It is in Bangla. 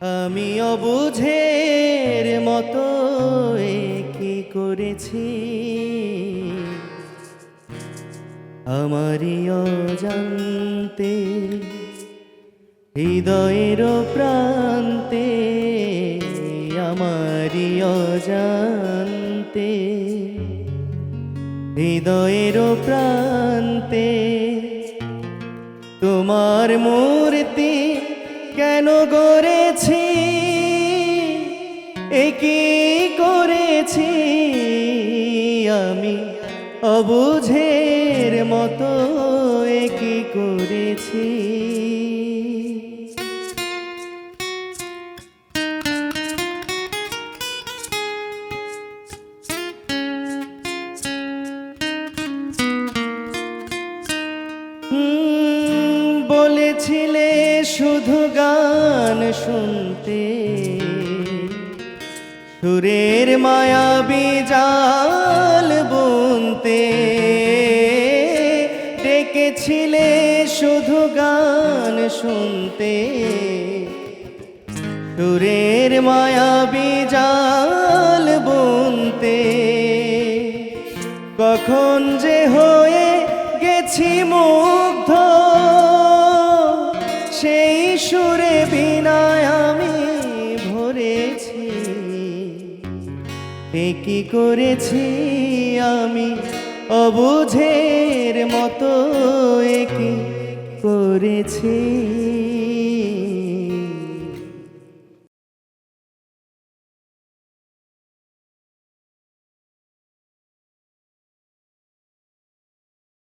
আমি অবুঝের মতো কি করেছি। আমারই অজান্তে, হৃদয়ের প্রান্তে, আমারই অজান্তে, হৃদয়ের প্রান্তে, তোমার মূর্তি কেন গড়েছি একই করেছি? আমি অবুঝের মতো একই করেছি? বলেছিলে শুধু গান শুনতে। সুরের মায়াবী জাল বুনতে। ডেকেছিলে শুধু গান শুনতে। সুরের মায়াবী জাল বুনতে। কখন যে হয়ে গেছি মুগ্ধ সুরে বিনায় আমি ভরেছি। কি করেছি আমি? অবুঝের মতো কি করেছি?